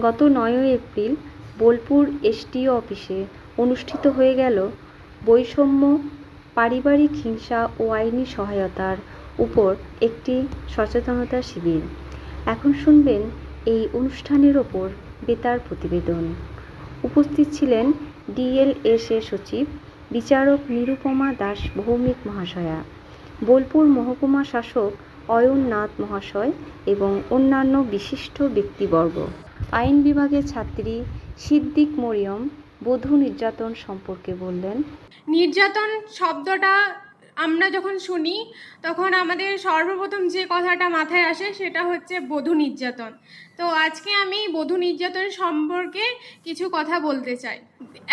গত নয়ই April Bolpur SDO অফিসে অনুষ্ঠিত হয়ে গেল বৈষম্য, পারিবারিক হিংসা ও আইনি সহায়তার উপর একটি সচেতনতা শিবির। এখন শুনবেন এই অনুষ্ঠানের ওপর বেতার প্রতিবেদন। উপস্থিত ছিলেন ডিএলএসএ সচিব, বিচারক নিরুপমা দাস, ভৌমিক মহাশয়া, বোলপুর মহকুমা শাসক অয়ন নাথ মহাশয় এবং অন্যান্য বিশিষ্ট ব্যক্তিবর্গ। আইন বিভাগের ছাত্রী সিদ্দিক মরিয়ম বধূ নির্যাতন সম্পর্কে বললেন। নির্যাতন শব্দটা আমরা যখন শুনি, তখন আমাদের সর্বপ্রথম যে কথাটা মাথায় আসে সেটা হচ্ছে বধূ নির্যাতন। তো আজকে আমি বধূ নির্যাতন সম্পর্কে কিছু কথা বলতে চাই।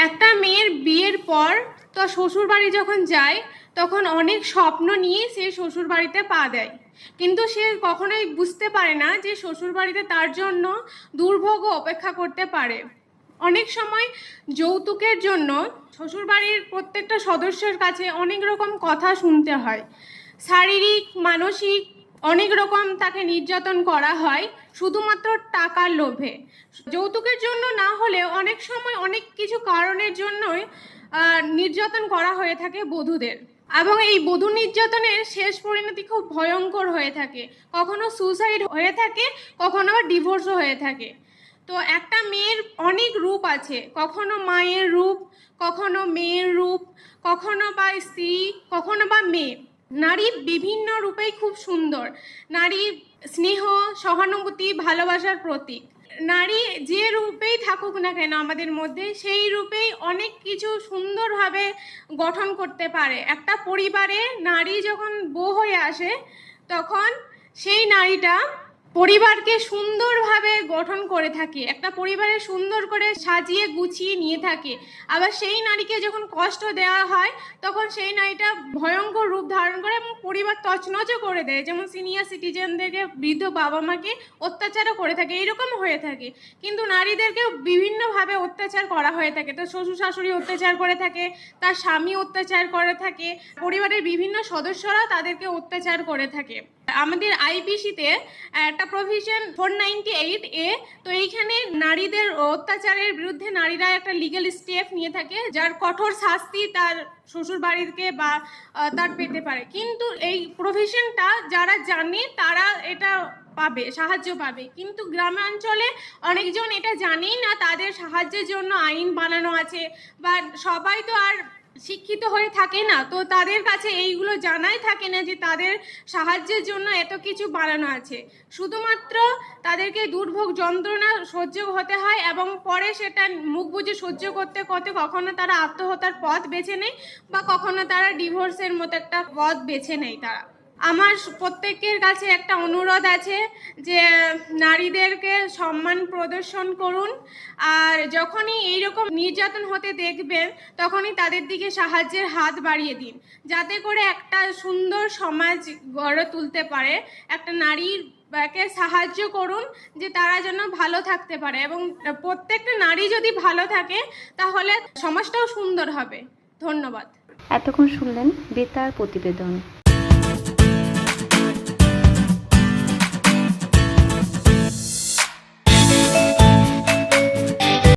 একটা মেয়ের বিয়ের পর তো শ্বশুর বাড়ি যখন যায় তখন অনেক স্বপ্ন নিয়ে সে শ্বশুর বাড়িতে পা দেয়। কিন্তু সে কখনোই বুঝতে পারে না যে শ্বশুর বাড়িতে তার জন্য দুর্ভোগও অপেক্ষা করতে পারে। অনেক সময় যৌতুকের জন্য শ্বশুরবাড়ির প্রত্যেকটা সদস্যের কাছে অনেক রকম কথা শুনতে হয়। শারীরিক, মানসিক অনেক রকম তাকে নির্যাতন করা হয়, শুধুমাত্র টাকার লোভে। যৌতুকের জন্য না হলে অনেক সময় অনেক কিছু কারণের জন্যই নির্যাতন করা হয়ে থাকে বধূদের। এবং এই বধূ নির্যাতনের শেষ পরিণতি খুব ভয়ঙ্কর হয়ে থাকে। কখনো সুসাইড হয়ে থাকে, কখনো আবার ডিভোর্সও হয়ে থাকে। তো একটা মেয়ের অনেক রূপ আছে। কখনো মায়ের রূপ, কখনো মেয়ের রূপ, কখনো বা স্ত্রী, কখনো বা মেয়ে। নারী বিভিন্ন রূপেই খুব সুন্দর। নারী স্নেহ, সহানুভূতি, ভালোবাসার প্রতীক। নারী যে রূপেই থাকুক না কেন আমাদের মধ্যে, সেই রূপেই অনেক কিছু সুন্দরভাবে গঠন করতে পারে। একটা পরিবারে নারী যখন বউ হয়ে আসে, তখন সেই নারীটা পরিবারকে সুন্দরভাবে গঠন করে থাকে। একটা পরিবারে সুন্দর করে সাজিয়ে গুছিয়ে নিয়ে থাকে। আবার সেই নারীকে যখন কষ্ট দেওয়া হয়, তখন সেই নারীটা ভয়ঙ্কর রূপ ধারণ করে পরিবার তছনছ করে দেয়। যেমন সিনিয়র সিটিজেনদেরকে বৃদ্ধ বাবা মাকে অত্যাচারও করে থাকে এইরকম হয়ে থাকে। কিন্তু নারীদেরকে বিভিন্নভাবে অত্যাচার করা হয়ে থাকে। তো শ্বশুর শাশুড়ি অত্যাচার করে থাকে, তার স্বামী অত্যাচার করে থাকে, পরিবারের বিভিন্ন সদস্যরা তাদেরকে অত্যাচার করে থাকে। আমাদের আইপিসিতে একটা provision four ninety eight A, তো এইখানে নারীদের অত্যাচারের বিরুদ্ধে নারীরা একটা লিগ্যাল স্টেপ নিয়ে থাকে, যার কঠোর শাস্তি তার শ্বশুর বাড়িকে বা তার পেতে পারে। কিন্তু এই প্রভিশনটা যারা জানে, তারা এটা পাবে, সাহায্য পাবে। কিন্তু গ্রামাঞ্চলে অনেকজন এটা জানেই না, তাদের সাহায্যের জন্য আইন বানানো আছে, বা সবাই তো আর শিক্ষিত হয়ে থাকে না, তো তাদের কাছে এইগুলো জানাই থাকে না যে তাদের সাহায্যের জন্য এত কিছু বানানো আছে। শুধুমাত্র তাদেরকে দুর্ভোগ যন্ত্রণা সহ্য হতে হয় এবং পরে সেটা মুখ বুঝে সহ্য করতে করতে কখনো তারা আত্মহত্যার পথ বেছে নেয় বা কখনো তারা ডিভোর্সের মতো একটা পথ বেছে নেয় তারা। আমার প্রত্যেকের কাছে একটা অনুরোধ আছে যে, নারীদেরকে সম্মান প্রদর্শন করুন। আর যখনই এইরকম নির্যাতন হতে দেখবেন, তখনই তাদের দিকে সাহায্যের হাত বাড়িয়ে দিন। যাতে করে একটা সুন্দর সমাজ গড়ে তুলতে পারে। একটা নারীর কে সাহায্য করুন যে তারা যেন ভালো থাকতে পারে। এবং প্রত্যেকটা নারী যদি ভালো থাকে, তাহলে সমাজটাও সুন্দর হবে। ধন্যবাদ। এতক্ষণ শুনলেন বেতার প্রতিবেদন।